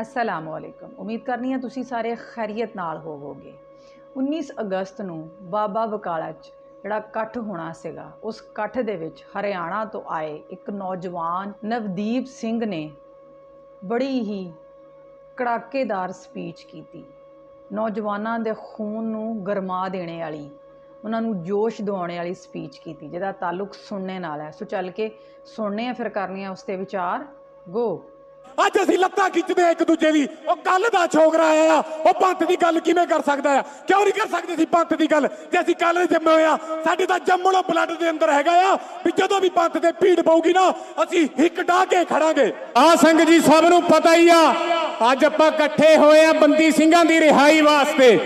ਅਸਲਾਮ ਵਾਲੇਕਮ ਉਮੀਦ ਕਰਨੀ ਹੈ ਤੁਸੀਂ ਸਾਰੇ ਖੈਰੀਅਤ ਨਾਲ ਹੋਵੋਗੇ। 19 ਅਗਸਤ ਨੂੰ ਬਾਬਾ ਬਕਾਲਾ 'ਚ ਜਿਹੜਾ ਇਕੱਠ ਹੋਣਾ ਸੀਗਾ, ਉਸ ਇਕੱਠ ਦੇ ਵਿੱਚ ਹਰਿਆਣਾ ਤੋਂ ਆਏ ਇੱਕ ਨੌਜਵਾਨ ਨਵਦੀਪ ਸਿੰਘ ਨੇ ਬੜੀ ਹੀ ਕੜਾਕੇਦਾਰ ਸਪੀਚ ਕੀਤੀ। ਨੌਜਵਾਨਾਂ ਦੇ ਖੂਨ ਨੂੰ ਗਰਮਾ ਦੇਣੇ ਵਾਲੀ, ਉਹਨਾਂ ਨੂੰ ਜੋਸ਼ ਦਿਵਾਉਣ ਵਾਲੀ ਸਪੀਚ ਕੀਤੀ, ਜਿਹਦਾ ਤਾਲੁਕ ਸੁਣਨੇ ਨਾਲ ਹੈ। ਸੋ ਚੱਲ ਕੇ ਸੁਣਨੇ ਆ, ਫਿਰ ਕਰਨੀ ਆ ਉਸ ਤੇ ਵਿਚਾਰ। ਗੋ ਅੱਜ ਅਸੀਂ ਲੱਤਾਂ ਖਿੱਚਦੇ ਆ ਇੱਕ ਦੂਜੇ ਦੀ ਉਹ ਕੱਲ ਦਾ ਛੋਕਰਾ ਆਇਆ ਉਹ ਪੰਥ ਦੀ ਗੱਲ ਕਿਵੇਂ ਕਰ ਸਕਦਾ ਆ ਕਿਉਂ ਨਹੀਂ ਕਰ ਸਕਦੇ ਸੀ ਪੰਥ ਦੀ ਗੱਲ? ਜੇ ਅਸੀਂ ਕੱਲ ਜੰਮੇ ਹੋਏ ਸਾਡੇ ਤਾਂ ਜੰਮਣੋਂ ਬਲੱਡ ਦੇ ਅੰਦਰ ਹੈਗਾ ਆ ਵੀ ਜਦੋਂ ਵੀ ਪੰਥ ਤੇ ਭੀੜ ਪਊਗੀ ਨਾ, ਅਸੀਂ ਹਿੱਕ ਡਾਹ ਕੇ ਖੜਾਂਗੇ। ਆ ਸਿੰਘ ਜੀ ਸਭ ਨੂੰ ਪਤਾ ਹੀ ਆ, ਅੱਜ ਆਪਾਂ ਇਕੱਠੇ ਹੋਏ ਆ ਬੰਦੀ ਸਿੰਘਾਂ ਦੀ ਰਿਹਾਈ ਵਾਸਤੇ।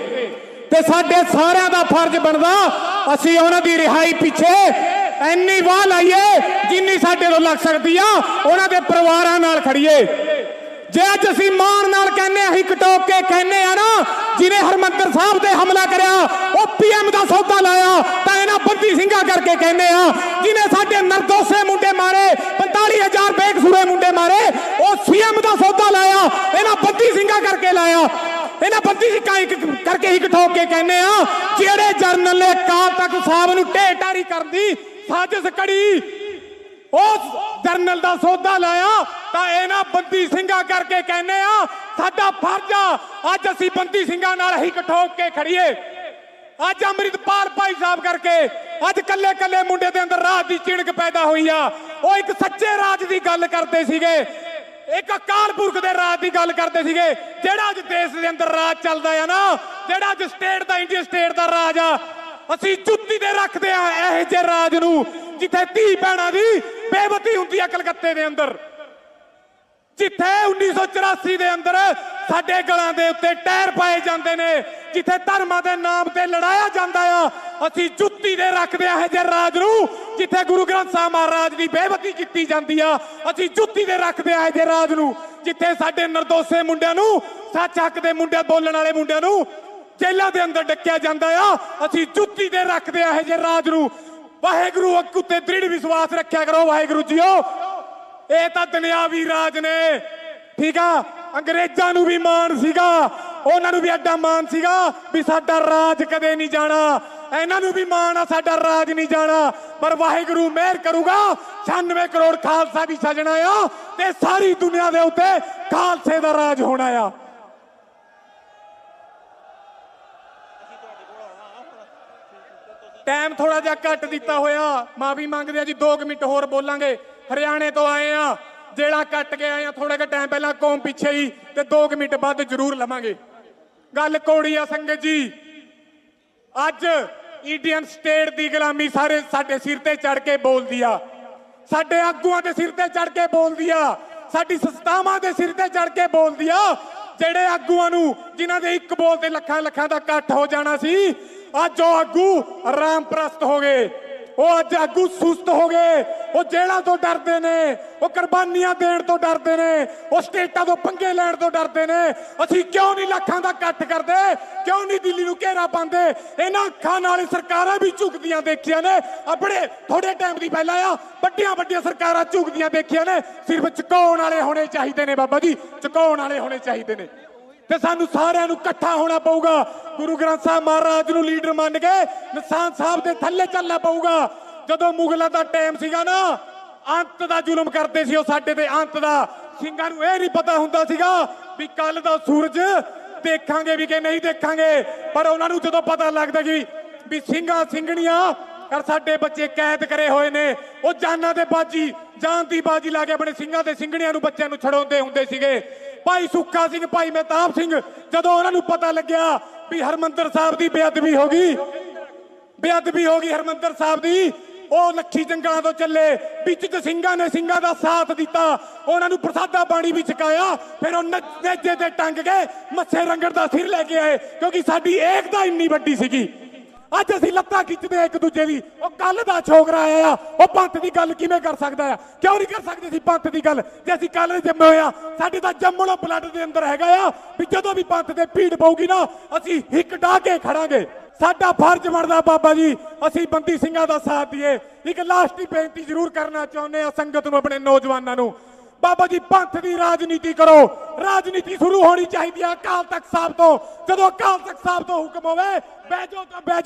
ਤੇ ਸਾਡੇ ਸਾਰਿਆਂ ਦਾ ਫਰਜ਼ ਬਣਦਾ, ਅਸੀਂ ਉਹਨਾਂ ਦੀ ਰਿਹਾਈ ਪਿੱਛੇ ਐਨੀ ਵਾਹ ਲਾਈਏ ਜਿੰਨੀ ਸਾਡੇ ਤੋਂ ਲੱਗ ਸਕਦੀ ਆ, ਉਹਨਾਂ ਦੇ ਪਰਿਵਾਰਾਂ ਨਾਲ ਖੜੀਏ। ਜੇ ਅੱਜ ਅਸੀਂ ਮਾਣ ਨਾਲ ਕਹਿੰਨੇ ਅਸੀਂ ਕਟੋਕ ਕੇ ਕਹਿੰਨੇ ਆ ਨਾ ਜਿਹਨੇ ਹਰਮੰਦਰ ਸਾਹਿਬ ਤੇ ਹਮਲਾ ਕਰਿਆ, ਉਹ ਪੀਐਮ ਦਾ ਸੌਦਾ ਲਾਇਆ, ਤਾਂ ਇਹਨਾਂ ਬੰਦੀ ਸਿੰਘਾਂ ਕਰਕੇ ਕਹਿੰਨੇ ਆ ਜਿਹਨੇ ਸਾਡੇ ਨਰਦੋਸੇ ਮੁੰਡੇ ਮਾਰੇ 45000 ਬੇਕਸੂਰੇ ਮੁੰਡੇ ਮਾਰੇ, ਉਹ ਸੀਐਮ ਦਾ ਸੌਦਾ ਲਾਇਆ, ਇਹਨਾਂ ਬੰਦੀ ਸਿੰਘਾਂ ਕਰਕੇ ਲਾਇਆ। ਇਹਨਾਂ ਬੰਦੀ ਸਿੰਘਾਂ ਇੱਕ ਕਰਕੇ ਹੀ ਠੋਕ ਕੇ ਕਹਿੰਨੇ ਆ ਜਿਹੜੇ ਜਰਨਲ ਨੇ ਕਾਲ ਤੱਕ ਸਾਹਿਬ ਨੂੰ ਢੇਟਾਰੀ ਕਰਨ ਦੀ ਸਾਜ਼ਿਸ਼ ਕੜੀ। ਉਸ ਜਰਨਲ ਦਾ ਸੌਦਾ ਲਾਇਆ, ਤਾਂ ਇਹਨਾਂ ਬੰਦੀ ਸਿੰਘਾਂ ਕਰਕੇ ਕਹਿੰਨੇ ਆ, ਸਾਡਾ ਫਰਜ਼ ਆ, ਅੱਜ ਅਸੀਂ ਬੰਦੀ ਸਿੰਘਾਂ ਨਾਲ ਹੀ ਠੋਕ ਕੇ ਖੜੀਏ। ਅੱਜ ਅੰਮ੍ਰਿਤਪਾਲ ਭਾਈ ਸਾਹਿਬ ਕਰਕੇ, ਅੱਜ ਕੱਲੇ ਕੱਲੇ ਮੁੰਡੇ ਦੇ ਅੰਦਰ ਰਾਜ ਦੀ ਚਿਣਕ ਪੈਦਾ ਹੋਈ ਆ। ਉਹ ਇੱਕ ਸੱਚੇ ਰਾਜ ਦੀ ਗੱਲ ਕਰਦੇ ਸੀਗੇ। ਇੱਕ ਅਕਾਲ ਪੁਰਖ ਦੇ ਰਾਜ ਦੀ ਗੱਲ ਕਰਦੇ ਸੀਗੇ। ਜਿਹੜਾ ਅੱਜ ਦੇਸ਼ ਦੇ ਅੰਦਰ ਰਾਜ ਚੱਲਦਾ ਆ ਨਾ, ਜਿਹੜਾ ਅੱਜ ਸਟੇਟ ਦਾ ਇੰਡੀਆ ਸਟੇਟ ਦਾ ਰਾਜ ਆ ਅਸੀਂ ਜੁੱਤੀ ਦੇ ਰੱਖਦੇ ਆ ਇਹੋ ਜਿਹੇ ਰਾਜ ਨੂੰ, ਜਿੱਥੇ ਧੀ ਭੈਣਾਂ ਦੀ ਬੇਬਤੀ ਹੁੰਦੀ ਆ ਕਲਕੱਤੇ ਦੇ ਅੰਦਰ। ਜਿੱਥੇ 1984 ਦੇ ਅੰਦਰ ਸਾਡੇ ਗਲਾਂ ਦੇ ਉੱਤੇ ਟਾਇਰ ਪਾਏ ਜਾਂਦੇ ਨੇ, ਜਿੱਥੇ ਧਰਮਾਂ ਦੇ ਨਾਮ ਤੇ ਲੜਾਇਆ ਜਾਂਦਾ ਆ, ਅਸੀਂ ਜੁੱਤੀ ਦੇ ਰੱਖਦੇ ਆ ਇਹ ਜੇ ਰਾਜ ਨੂੰ, ਜਿੱਥੇ ਗੁਰੂ ਗ੍ਰੰਥ ਸਾਹਿਬ ਮਹਾਰਾਜ ਦੀ ਬੇਬਤੀ ਕੀਤੀ ਜਾਂਦੀ ਆ, ਅਸੀਂ ਜੁੱਤੀ ਦੇ ਰੱਖਦੇ ਆ ਇਹ ਜੇ ਰਾਜ ਨੂੰ, ਜਿੱਥੇ ਸਾਡੇ ਨਿਰਦੋਸ਼ੇ ਮੁੰਡਿਆਂ ਨੂੰ, ਸੱਚ ਹੱਕ ਦੇ ਮੁੰਡੇ ਬੋਲਣ ਵਾਲੇ ਮੁੰਡਿਆਂ ਨੂੰ ਜੇਲ੍ਹਾਂ ਦੇ ਅੰਦਰ ਡੱਕਿਆ ਜਾਂਦਾ ਆ। ਅਸੀਂ ਜੁੱਤੀ ਦੇ ਰੱਖਦੇ ਆ ਇਹ ਜੇ ਰਾਜ ਨੂੰ ਵਾਹਿਗੁਰੂ ਅੱਗ ਉੱਤੇ ਦ੍ਰਿੜ ਵਿਸ਼ਵਾਸ ਰੱਖਿਆ ਕਰੋ ਵਾਹਿਗੁਰੂ ਜੀਓ। ਇਹ ਤਾਂ ਦੁਨਿਆਵੀ ਰਾਜ ਨੇ। ਠੀਕ ਆ? ਅੰਗਰੇਜ਼ਾਂ ਨੂੰ ਵੀ ਮਾਣ ਸੀਗਾ। ਉਹਨਾਂ ਨੂੰ ਵੀ ਐਡਾ ਮਾਣ ਸੀਗਾ ਵੀ ਸਾਡਾ ਰਾਜ ਕਦੇ ਨਹੀਂ ਜਾਣਾ। ਇਹਨਾਂ ਨੂੰ ਵੀ ਮਾਣ ਆ ਸਾਡਾ ਰਾਜ ਨਹੀਂ ਜਾਣਾ। ਪਰ ਵਾਹਿਗੁਰੂ ਮਿਹਰ ਕਰੂਗਾ। 96 ਕਰੋੜ ਖਾਲਸਾ ਵੀ ਸਜਣਾ ਆ ਤੇ ਸਾਰੀ ਦੁਨੀਆ ਦੇ ਉੱਤੇ ਖਾਲਸੇ ਦਾ ਰਾਜ ਹੋਣਾ ਆ। ਟਾਈਮ ਥੋੜਾ ਜਿਹਾ ਘੱਟ ਦਿੱਤਾ ਹੋਇਆ। ਮਾਫੀ ਮੰਗਦੇ ਆ ਜੀ 2 ਮਿੰਟ ਹੋਰ ਬੋਲਾਂਗੇ। ਹਰਿਆਣੇ ਤੋਂ ਆਏ ਆ। ਜਿਹੜਾ ਕੱਟ ਕੇ ਆਏ ਆ ਥੋੜਾ ਜਿਹਾ ਟਾਈਮ ਪਹਿਲਾਂ ਕੌਮ ਪਿੱਛੇ ਹੀ ਤੇ 2 ਮਿੰਟ ਬਾਅਦ ਜ਼ਰੂਰ ਲਵਾਂਗੇ। ਗੱਲ ਕੋੜੀ ਆ ਸੰਗਤ ਜੀ, ਅੱਜ ਇੰਡੀਅਨ ਸਟੇਟ ਦੀ ਗੁਲਾਮੀ ਸਾਰੇ ਸਾਡੇ ਸਿਰ ਤੇ ਚੜ ਕੇ ਬੋਲਦੀ ਆ। ਸਾਡੇ ਆਗੂਆਂ ਦੇ ਸਿਰ ਤੇ ਚੜ ਕੇ ਬੋਲਦੀ ਆ। ਸਾਡੀ ਸੰਸਥਾਵਾਂ ਦੇ ਸਿਰ ਤੇ ਚੜ ਕੇ ਬੋਲਦੀ ਆ। ਜਿਹੜੇ ਆਗੂਆਂ ਨੂੰ, ਜਿਨ੍ਹਾਂ ਦੇ ਇੱਕ ਬੋਲ ਤੇ ਲੱਖਾਂ ਲੱਖਾਂ ਦਾ ਇਕੱਠ ਹੋ ਜਾਣਾ ਸੀ ਅੱਜ ਉਹ ਆਗੂ ਆਰਾਮ ਪ੍ਰਸਤ ਹੋ ਗਏ। ਉਹ ਅੱਜ ਆਗੂ ਸੁਸਤ ਹੋ ਗਏ। ਉਹ ਜੇਲ੍ਹਾਂ ਤੋਂ ਡਰਦੇ ਨੇ। ਉਹ ਕੁਰਬਾਨੀਆਂ ਦੇਣ ਤੋਂ ਡਰਦੇ ਨੇ। ਉਹ ਸਟੇਟਾਂ ਤੋਂ ਪੰਗੇ ਲੈਣ ਤੋਂ ਡਰਦੇ ਨੇ। ਅਸੀਂ ਕਿਉਂ ਨਹੀਂ ਲੱਖਾਂ ਦਾ ਇਕੱਠ ਕਰਦੇ? ਕਿਉਂ ਨਹੀਂ ਦਿੱਲੀ ਨੂੰ ਘੇਰਾ ਪਾਉਂਦੇ? ਇਹਨਾਂ ਅੱਖਾਂ ਨਾਲ ਸਰਕਾਰਾਂ ਵੀ ਝੁਕਦੀਆਂ ਦੇਖੀਆਂ ਨੇ। ਆਪਣੇ ਥੋੜੇ ਟਾਈਮ ਦੀ ਪਹਿਲਾਂ ਆ। ਵੱਡੀਆਂ ਵੱਡੀਆਂ ਸਰਕਾਰਾਂ ਝੁਕਦੀਆਂ ਦੇਖੀਆਂ ਨੇ। ਸਿਰਫ ਚੁਕਾਉਣ ਵਾਲੇ ਹੋਣੇ ਚਾਹੀਦੇ ਨੇ ਬਾਬਾ ਜੀ। ਚੁਕਾਉਣ ਵਾਲੇ ਹੋਣੇ ਚਾਹੀਦੇ ਨੇ। ਤੇ ਸਾਨੂੰ ਸਾਰਿਆਂ ਨੂੰ ਇਕੱਠਾ ਹੋਣਾ ਪਊਗਾ। ਗੁਰੂ ਗ੍ਰੰਥ ਸਾਹਿਬ ਮਹਾਰਾਜ ਨੂੰ ਲੀਡਰ ਮੰਨ ਕੇ ਨਿਸ਼ਾਨ ਸਾਹਿਬ ਦੇ ਥੱਲੇ ਚੱਲਣਾ ਪਊਗਾ। ਜਦੋਂ ਮੁਗਲਾਂ ਦਾ ਟਾਈਮ ਸੀਗਾ ਨਾ, ਅੰਤ ਦਾ ਜ਼ੁਲਮ ਕਰਦੇ ਸੀ ਉਹ ਸਾਡੇ ਤੇ, ਅੰਤ ਦਾ। ਸਿੰਘਾਂ ਨੂੰ ਇਹ ਨਹੀਂ ਪਤਾ ਹੁੰਦਾ ਸੀਗਾ ਵੀ ਕੱਲ ਦਾ ਸੂਰਜ ਦੇਖਾਂਗੇ, ਵੀ ਕਿ ਨਹੀਂ ਦੇਖਾਂਗੇ। ਪਰ ਉਹਨਾਂ ਨੂੰ ਜਦੋਂ ਪਤਾ ਲੱਗਦਾ ਜੀ ਵੀ ਸਿੰਘਾਂ ਸਿੰਘਣੀਆਂ ਕਰ ਸਾਡੇ ਬੱਚੇ ਕੈਦ ਕਰੇ ਹੋਏ ਨੇ। ਉਹ ਜਾਨਾਂ ਦੇ ਬਾਜੀ, ਜਾਨ ਦੀ ਬਾਜੀ ਲਾ ਕੇ ਆਪਣੇ ਸਿੰਘਾਂ ਤੇ ਸਿੰਘਣੀਆਂ ਨੂੰ ਬੱਚਿਆਂ ਨੂੰ ਛਡਾਉਂਦੇ ਹੁੰਦੇ ਸੀਗੇ। ਭਾਈ ਸੁੱਕਾ ਸਿੰਘ, ਭਾਈ ਮਹਿਤਾਬ ਸਿੰਘ, ਜਦੋਂ ਉਹਨਾਂ ਨੂੰ ਪਤਾ ਲੱਗਿਆ ਵੀ ਹਰਮੰਦਰ ਸਾਹਿਬ ਦੀ ਬੇਅਦਬੀ ਹੋ ਗਈ, ਬੇਅਦਬੀ ਹੋ ਗਈ ਹਰਮੰਦਰ ਸਾਹਿਬ ਦੀ, ਉਹ ਲੱਖੀ ਜੰਗਲਾਂ ਤੋਂ ਚੱਲੇ, ਵਿੱਚ ਚ ਸਿੰਘਾਂ ਨੇ ਸਿੰਘਾਂ ਦਾ ਸਾਥ ਦਿੱਤਾ, ਉਹਨਾਂ ਨੂੰ ਪ੍ਰਸਾਦਾ ਪਾਣੀ ਵੀ ਛਕਾਇਆ, ਫਿਰ ਉਹ ਨੱਚ- ਨੇਜੇ ਤੇ ਟੰਗ ਕੇ ਮੱਥੇ ਰੰਗੜ ਦਾ ਸਿਰ ਲੈ ਕੇ ਆਏ, ਕਿਉਂਕਿ ਸਾਡੀ ਏਕਤਾ ਇੰਨੀ ਵੱਡੀ ਸੀਗੀ। ਅੱਜ ਅਸੀਂ ਲੱਤਾਂ ਖਿੱਚਦੇ ਆ ਇੱਕ ਦੂਜੇ ਦੀ ਉਹ ਕੱਲ ਦਾ ਛੋਕਰਾ ਆਇਆ ਉਹ ਪੰਥ ਦੀ ਗੱਲ ਕਿਵੇਂ ਕਰ ਸਕਦਾ ਆ? ਕਿਉਂ ਨਹੀਂ ਕਰ ਸਕਦੇ ਸੀ ਪੰਥ ਦੀ ਗੱਲ? ਜੇ ਅਸੀਂ ਕੱਲ ਜੰਮੇ ਹੋਏ ਆ, ਸਾਡੇ ਤਾਂ ਜੰਮਣੋਂ ਬਲੱਡ ਦੇ ਅੰਦਰ ਹੈਗਾ ਆ ਵੀ ਜਦੋਂ ਵੀ ਪੰਥ ਤੇ ਭੀੜ ਪਊਗੀ ਨਾ, ਅਸੀਂ ਹਿੱਕ ਡਾਹ ਕੇ ਖੜਾਂਗੇ। ਸਾਡਾ ਫਰਜ਼ ਬਣਦਾ ਬਾਬਾ ਜੀ, ਅਸੀਂ ਬੰਦੀ ਸਿੰਘਾਂ ਦਾ ਸਾਥ ਦਈਏ ਇੱਕ ਲਾਸਟ ਹੀ ਬੇਨਤੀ ਜ਼ਰੂਰ ਕਰਨਾ ਚਾਹੁੰਦੇ ਆ ਸੰਗਤ ਨੂੰ, ਆਪਣੇ ਨੌਜਵਾਨਾਂ ਨੂੰ। ਬਾਬਾ ਜੀ, ਪੰਥ ਦੀ ਰਾਜਨੀਤੀ ਕਰੋ। ਰਾਜਨੀਤੀ ਸ਼ੁਰੂ ਹੋਣੀ ਚਾਹੀਦੀ ਹੈ ਅਕਾਲ ਤਖਤ ਸਾਹਿਬ ਤੋਂ। ਜਦੋਂ ਅਕਾਲ ਤਖਤ ਸਾਹਿਬ ਤੋਂ ਹੁਕਮ ਹੋਵੇ, ਬਹਿ ਤਾਂ ਬਹਿ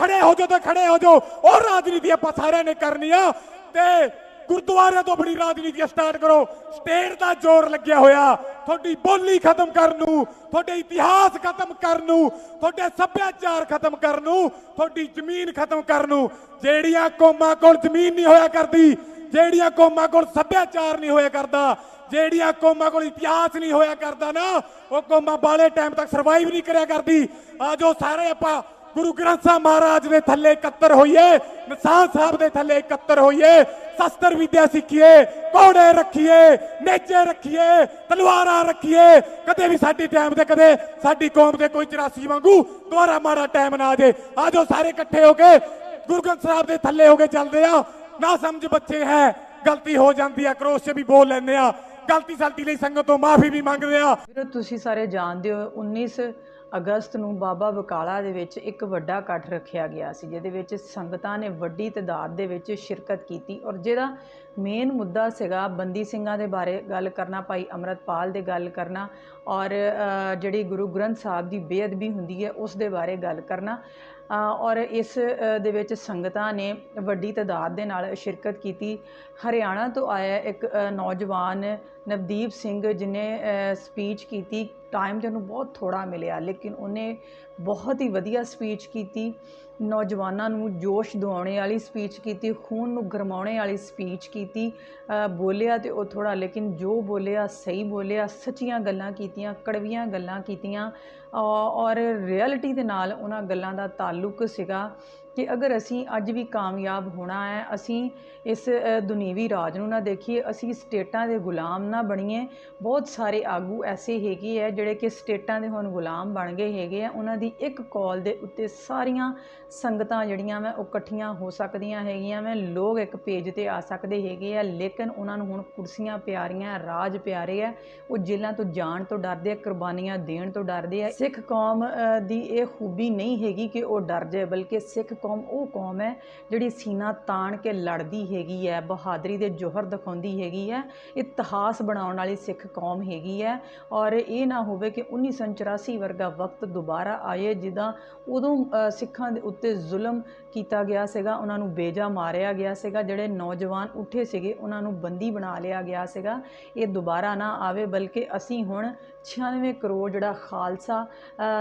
ਖੜੇ ਹੋ ਜਾਓ ਤਾਂ ਖੜੇ ਹੋ ਜਾਓ। ਉਹ ਰਾਜਨੀਤੀ ਆਪਾਂ ਸਾਰਿਆਂ ਨੇ ਕਰਨੀ ਆ ਤੇ ਗੁਰਦੁਆਰਿਆਂ ਤੋਂ ਆਪਣੀ ਰਾਜਨੀਤੀ ਸਟਾਰਟ ਕਰੋ। ਸਟੇਟ ਦਾ ਜ਼ੋਰ ਲੱਗਿਆ ਹੋਇਆ। ਤੁਹਾਡੀ ਬੋਲੀ ਖਤਮ ਕਰਨ ਨੂੰ ਤੁਹਾਡੇ ਇਤਿਹਾਸ ਖਤਮ ਕਰਨ ਨੂੰ ਤੁਹਾਡੇ ਸੱਭਿਆਚਾਰ ਖਤਮ ਕਰਨ ਨੂੰ ਤੁਹਾਡੀ ਜ਼ਮੀਨ ਖਤਮ ਕਰਨ। ਨੂੰ ਜਿਹੜੀਆਂ ਕੌਮਾਂ ਕੋਲ ਜ਼ਮੀਨ ਨਹੀਂ ਹੋਇਆ ਕਰਦੀ ਜਿਹੜੀਆਂ ਕੌਮਾਂ ਕੋਲ ਸੱਭਿਆਚਾਰ ਨਹੀਂ ਹੋਇਆ ਕਰਦਾ, ਜਿਹੜੀਆਂ ਕੌਮਾਂ ਕੋਲ ਇਤਿਹਾਸ ਨਹੀਂ ਹੋਇਆ ਕਰਦਾ ਨਾ, ਉਹ ਕੌਮਾਂ ਬਾਲੇ ਟਾਈਮ ਤੱਕ ਸਰਵਾਈਵ ਨਹੀਂ ਕਰਿਆ ਕਰਦੀ। ਆਜੋ ਸਾਰੇ ਆਪਾਂ ਗੁਰੂ ਗ੍ਰੰਥ ਸਾਹਿਬ ਮਹਾਰਾਜ ਦੇ ਥੱਲੇ ਇਕੱਤਰ ਹੋਈਏ, ਨਿਸ਼ਾਨ ਸਾਹਿਬ ਦੇ ਥੱਲੇ ਇਕੱਤਰ ਹੋਈਏ, ਸ਼ਸਤਰ ਵਿਦਿਆ ਸਿੱਖੀਏ, ਘੋੜੇ ਰੱਖੀਏ ਨੇਜੇ ਰੱਖੀਏ, ਤਲਵਾਰਾਂ ਰੱਖੀਏ, ਕਦੇ ਵੀ ਸਾਡੀ ਟਾਈਮ ਤੇ, ਕਦੇ ਸਾਡੀ ਕੌਮ ਦੇ ਕੋਈ 84 ਵਾਂਗੂ ਦੁਬਾਰਾ ਮਾੜਾ ਟਾਈਮ ਨਾ ਆ ਜੇ। ਆਜੋ ਸਾਰੇ ਇਕੱਠੇ ਹੋ ਕੇ ਗੁਰੂ ਗ੍ਰੰਥ ਸਾਹਿਬ ਦੇ ਥੱਲੇ ਹੋ ਕੇ ਚੱਲਦੇ ਆ ਨਾ ਸਮਝ ਬੱਚੇ ਹੈ। ਗਲਤੀ ਹੋ ਜਾਂਦੀ ਆ, ਕਰੋਸ਼ 'ਚ ਵੀ ਬੋਲ ਲੈਂਦੇ ਆ। ਗਲਤੀ ਸਾਡੀ ਲਈ ਸੰਗਤ ਤੋਂ ਮਾਫੀ ਵੀ ਮੰਗਦੇ ਆ। ਵੀਰੋ, ਤੁਸੀਂ ਸਾਰੇ ਜਾਣਦੇ ਹੋ 19 ਅਗਸਤ ਨੂੰ ਬਾਬਾ ਬਕਾਲਾ ਦੇ ਵਿੱਚ ਇੱਕ ਵੱਡਾ ਇਕੱਠ ਰੱਖਿਆ ਗਿਆ ਸੀ, ਜਿਹਦੇ ਵਿੱਚ ਸੰਗਤਾਂ ਨੇ ਵੱਡੀ ਤਦਾਦ ਦੇ ਵਿੱਚ ਸ਼ਿਰਕਤ ਕੀਤੀ ਔਰ ਜਿਹਦਾ ਮੇਨ ਮੁੱਦਾ ਸੀਗਾ ਬੰਦੀ ਸਿੰਘਾਂ ਦੇ ਬਾਰੇ ਗੱਲ ਕਰਨਾ, ਭਾਈ ਅਮਰਤਪਾਲ ਦੇ ਗੱਲ ਕਰਨਾ ਔਰ ਜਿਹੜੀ ਗੁਰੂ ਗ੍ਰੰਥ ਸਾਹਿਬ ਦੀ ਬੇਅਦਬੀ ਹੁੰਦੀ ਹੈ, ਉਸ ਦੇ ਬਾਰੇ ਗੱਲ ਕਰਨਾ। ਔਰ ਇਸ ਦੇ ਵਿੱਚ ਸੰਗਤਾਂ ਨੇ ਵੱਡੀ ਤਾਦਾਦ ਦੇ ਨਾਲ ਸ਼ਿਰਕਤ ਕੀਤੀ। ਹਰਿਆਣਾ ਤੋਂ ਆਇਆ ਇੱਕ ਨੌਜਵਾਨ ਨਵਦੀਪ ਸਿੰਘ ਜਿਨੇ ਸਪੀਚ ਕੀਤੀ ਟਾਈਮ ਤੇ ਉਹਨੂੰ ਬਹੁਤ ਥੋੜਾ ਮਿਲਿਆ, ਲੇਕਿਨ ਉਹਨੇ ਬਹੁਤ ਹੀ ਵਧੀਆ ਸਪੀਚ ਕੀਤੀ। ਨੌਜਵਾਨਾਂ ਨੂੰ ਜੋਸ਼ ਦਿਵਾਉਣੇ ਵਾਲੀ ਸਪੀਚ ਕੀਤੀ, ਖੂਨ ਨੂੰ ਗਰਮਾਉਣੇ ਵਾਲੀ ਸਪੀਚ ਕੀਤੀ। ਬੋਲਿਆ ਤੇ ਉਹ ਥੋੜਾ ਲੇਕਿਨ ਜੋ ਬੋਲਿਆ, ਸਹੀ ਬੋਲਿਆ, ਸੱਚੀਆਂ ਗੱਲਾਂ ਕੀਤੀਆਂ, ਕੜਵੀਆਂ ਗੱਲਾਂ ਕੀਤੀਆਂ ਔਰ ਰਿਐਲਿਟੀ ਦੇ ਨਾਲ ਉਹਨਾਂ ਗੱਲਾਂ ਦਾ ਤਾਲੁਕ ਸੀਗਾ। ਕਿ ਅਗਰ ਅਸੀਂ ਅੱਜ ਵੀ ਕਾਮਯਾਬ ਹੋਣਾ ਹੈ, ਅਸੀਂ ਇਸ ਦੁਨੀਵੀ ਰਾਜ ਨੂੰ ਨਾ ਦੇਖੀਏ, ਅਸੀਂ ਸਟੇਟਾਂ ਦੇ ਗੁਲਾਮ ਨਾ ਬਣੀਏ। ਬਹੁਤ ਸਾਰੇ ਆਗੂ ਐਸੇ ਹੈਗੇ ਆ ਜਿਹੜੇ ਕਿ ਸਟੇਟਾਂ ਦੇ ਹੁਣ ਗੁਲਾਮ ਬਣ ਗਏ ਹੈਗੇ ਆ। ਉਹਨਾਂ ਦੀ ਇੱਕ ਕਾਲ ਦੇ ਉੱਤੇ ਸਾਰੀਆਂ ਸੰਗਤਾਂ ਜਿਹੜੀਆਂ ਮੈਂ ਉਹ ਇਕੱਠੀਆਂ ਹੋ ਸਕਦੀਆਂ ਹੈਗੀਆਂ ਮੈਂ ਲੋਕ ਇੱਕ ਪੇਜ ਤੇ ਆ ਸਕਦੇ ਹੈਗੇ ਆ, ਲੇਕਿਨ ਉਹਨਾਂ ਨੂੰ ਹੁਣ ਕੁਰਸੀਆਂ ਪਿਆਰੀਆਂ, ਰਾਜ ਪਿਆਰੇ ਆ। ਉਹ ਜੇਲ੍ਹਾਂ ਤੋਂ ਜਾਣ ਤੋਂ ਡਰਦੇ ਆ, ਕੁਰਬਾਨੀਆਂ ਦੇਣ ਤੋਂ ਡਰਦੇ ਆ। ਸਿੱਖ ਕੌਮ ਦੀ ਇਹ ਖੂਬੀ ਨਹੀਂ ਹੈਗੀ ਕਿ ਉਹ ਡਰ ਜਾਏ, ਬਲਕਿ ਸਿੱਖ ਕੌਮ, ਉਹ ਕੌਮ ਹੈ ਜਿਹੜੀ ਸੀਨਾ ਤਾਣ ਕੇ ਲੜਦੀ ਹੈਗੀ ਹੈ, ਬਹਾਦਰੀ ਦੇ ਜੋਹਰ ਦਿਖਾਉਂਦੀ ਹੈਗੀ ਹੈ, ਇਤਿਹਾਸ ਬਣਾਉਣ ਵਾਲੀ ਸਿੱਖ ਕੌਮ ਹੈਗੀ ਹੈ ਔਰ ਇਹ ਨਾ ਹੋਵੇ ਕਿ 1984 ਵਰਗਾ ਵਕਤ ਦੁਬਾਰਾ ਆਏ ਜਿੱਦਾਂ ਉਦੋਂ ਸਿੱਖਾਂ ਦੇ ਉੱਤੇ ਜ਼ੁਲਮ ਕੀਤਾ ਗਿਆ ਸੀਗਾ, ਉਹਨਾਂ ਨੂੰ ਬੇਜਾ ਮਾਰਿਆ ਗਿਆ ਸੀਗਾ, ਜਿਹੜੇ ਨੌਜਵਾਨ ਉੱਠੇ ਸੀਗੇ, ਉਹਨਾਂ ਨੂੰ ਬੰਦੀ ਬਣਾ ਲਿਆ ਗਿਆ ਸੀਗਾ, ਇਹ ਦੁਬਾਰਾ ਨਾ ਆਵੇ ਬਲਕਿ ਅਸੀਂ ਹੁਣ 96 ਕਰੋੜ ਜਿਹੜਾ ਖਾਲਸਾ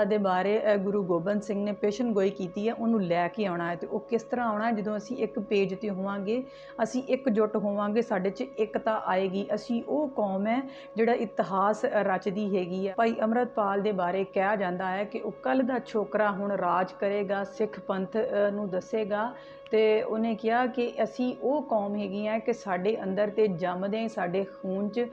ਦੇ ਬਾਰੇ ਗੁਰੂ ਗੋਬਿੰਦ ਸਿੰਘ ਨੇ ਪੇਸ਼ਨ ਗੋਈ ਕੀਤੀ ਹੈ, ਉਹਨੂੰ ਲੈ ਕੇ ਆਉਣਾ ਹੈ ਤੇ ਉਹ ਕਿਸ ਤਰ੍ਹਾਂ ਆਉਣਾ ਹੈ? ਜਦੋਂ ਅਸੀਂ ਇੱਕ ਪੇਜ ਤੇ ਹੋਵਾਂਗੇ, ਅਸੀਂ ਇੱਕ ਇਕਜੁੱਟ ਹੋਵਾਂਗੇ, ਸਾਡੇ 'ਚ ਇਕਤਾ ਆਏਗੀ, ਅਸੀਂ ਉਹ ਕੌਮ ਹੈ ਜਿਹੜਾ ਇਤਿਹਾਸ ਰਚਦੀ ਹੈਗੀ ਹੈ। ਭਾਈ ਅਮਰਤਪਾਲ ਦੇ ਬਾਰੇ ਕਿਹਾ ਜਾਂਦਾ ਹੈ ਕਿ ਉਹ ਕੱਲ ਦਾ ਛੋਕਰਾ ਹੁਣ ਰਾਜ ਕਰੇਗਾ, ਸਿੱਖ ਪੰਥ ਨੂੰ ਦੱਸੇਗਾ ਤੇ ਉਹਨੇ ਕਿਹਾ ਕਿ ਅਸੀਂ ਉਹ ਕੌਮ ਹੈਗੀ ਹੈ ਕਿ ਸਾਡੇ ਅੰਦਰ ਤੇ ਜੰਮਦੇ, ਸਾਡੇ ਖੂਨ 'ਚ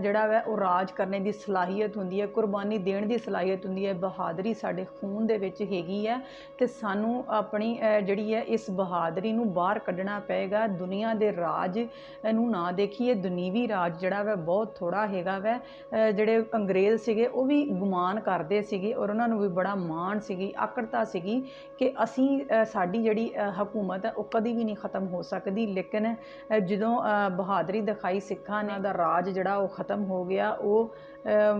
ਜਿਹੜਾ ਵਾ ਉਹ ਰਾਜ ਕਰਨੇ ਦੀ ਸਲਾਹ ਸਲਾਹੀਅਤ ਹੁੰਦੀ ਹੈ, ਕੁਰਬਾਨੀ ਦੇਣ ਦੀ ਸਲਾਹੀਅਤ ਹੁੰਦੀ ਹੈ, ਬਹਾਦਰੀ ਸਾਡੇ ਖੂਨ ਦੇ ਵਿੱਚ ਹੈਗੀ ਹੈ ਤੇ ਸਾਨੂੰ ਆਪਣੀ ਜਿਹੜੀ ਹੈ ਇਸ ਬਹਾਦਰੀ ਨੂੰ ਬਾਹਰ ਕੱਢਣਾ ਪਏਗਾ। ਦੁਨੀਆ ਦੇ ਰਾਜ ਨੂੰ ਨਾ ਦੇਖੀਏ, ਦੁਨੀਵੀ ਰਾਜ ਜਿਹੜਾ ਵਾ ਬਹੁਤ ਥੋੜਾ ਹੈਗਾ ਵਾ। ਜਿਹੜੇ ਅੰਗਰੇਜ਼ ਸੀਗੇ ਉਹ ਵੀ ਗੁਮਾਨ ਕਰਦੇ ਸੀਗੇ ਔਰ ਉਹਨਾਂ ਨੂੰ ਵੀ ਬੜਾ ਮਾਣ ਸੀਗੀ, ਆਕੜਤਾ ਸੀਗੀ ਕਿ ਅਸੀਂ ਸਾਡੀ ਜਿਹੜੀ ਹਕੂਮਤ ਹੈ ਉਹ ਕਦੀ ਵੀ ਨਹੀਂ ਖਤਮ ਹੋ ਸਕਦੀ। ਲੇਕਿਨ ਜਦੋਂ ਬਹਾਦਰੀ ਦਿਖਾਈ ਸਿੱਖਾਂ ਨੇ ਦਾ ਰਾਜ ਜਿਹੜਾ ਉਹ ਖਤਮ ਹੋ ਗਿਆ, ਉਹ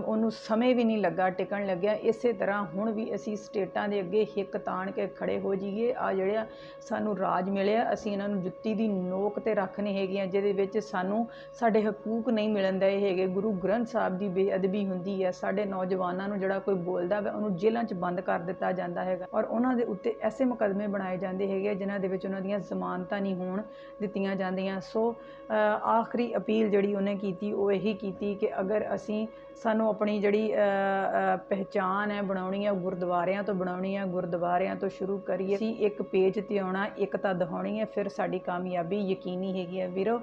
ਉਹਨੂੰ ਸਮੇਂ ਵੀ ਨਹੀਂ ਲੱਗਾ, ਟਿਕਣ ਲੱਗਿਆ। ਇਸੇ ਤਰ੍ਹਾਂ ਹੁਣ ਵੀ ਅਸੀਂ ਸਟੇਟਾਂ ਦੇ ਅੱਗੇ ਹਿੱਕ ਤਾਣ ਕੇ ਖੜੇ ਹੋ ਜਾਈਏ। ਆ ਜਿਹੜਾ ਸਾਨੂੰ ਰਾਜ ਮਿਲਿਆ, ਅਸੀਂ ਇਹਨਾਂ ਨੂੰ ਜੁੱਤੀ ਦੀ ਨੋਕ ਤੇ ਰੱਖਣੇ ਹੈਗੀਆਂ ਜਿਹਦੇ ਵਿੱਚ ਸਾਨੂੰ ਸਾਡੇ ਹਕੂਕ ਨਹੀਂ ਮਿਲਣ ਦੇ ਹੈਗੇ। ਗੁਰੂ ਗ੍ਰੰਥ ਸਾਹਿਬ ਦੀ ਬੇਅਦਬੀ ਹੁੰਦੀ ਹੈ ਸਾਡੇ ਨੌਜਵਾਨਾਂ ਨੂੰ ਜਿਹੜਾ ਕੋਈ ਬੋਲਦਾ ਵਾ, ਉਹਨੂੰ ਜੇਲ੍ਹਾਂ 'ਚ ਬੰਦ ਕਰ ਦਿੱਤਾ ਜਾਂਦਾ ਹੈਗਾ। ਔਰ ਉਹਨਾਂ ਦੇ ਉੱਤੇ ਐਸੇ ਮੁਕੱਦਮੇ ਬਣਾਏ ਜਾਂਦੇ ਹੈਗੇ ਆ, ਜਿਨ੍ਹਾਂ ਦੇ ਵਿੱਚ ਉਹਨਾਂ ਦੀਆਂ ਜ਼ਮਾਨਤਾਂ ਨਹੀਂ ਹੋਣ ਦਿੱਤੀਆਂ ਜਾਂਦੀਆਂ। ਸੋ ਆਖਰੀ ਅਪੀਲ ਜਿਹੜੀ ਉਹਨੇ ਕੀਤੀ, ਉਹ ਇਹੀ ਕੀਤੀ ਕਿ ਅਗਰ ਅਸੀਂ ਸਾਨੂੰ ਆਪਣੀ ਜਿਹੜੀ ਅ, ਪਹਿਚਾਨ ਹੈ ਬਣਾਉਣੀ ਹੈ ਗੁਰਦੁਆਰਿਆਂ ਤੋਂ ਬਣਾਉਣੀ ਹੈ ਗੁਰਦੁਆਰਿਆਂ ਤੋਂ ਸ਼ੁਰੂ ਕਰੀਏ। ਅਸੀਂ ਇੱਕ ਪੇਜ ਤੇ ਆਉਣਾ ਇੱਕ ਤਾਂ ਦਿਖਾਉਣੀ ਹੈ ਫਿਰ ਸਾਡੀ ਕਾਮਯਾਬੀ ਯਕੀਨੀ ਹੈਗੀ ਹੈ। ਵੀਰੋ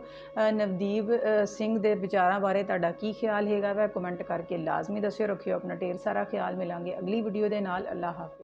ਨਵਦੀਪ ਸਿੰਘ ਦੇ ਵਿਚਾਰਾਂ ਬਾਰੇ ਤੁਹਾਡਾ ਕੀ ਖਿਆਲ ਹੈਗਾ ਵਾ? ਕਮੈਂਟ ਕਰਕੇ ਲਾਜ਼ਮੀ ਦੱਸਿਓ ਰੱਖਿਓ ਆਪਣਾ ਢੇਰ ਸਾਰਾ ਖਿਆਲ। ਮਿਲਾਂਗੇ ਅਗਲੀ ਵੀਡੀਓ ਦੇ ਨਾਲ। ਅੱਲਾਹ ਹਾਫਿਜ਼।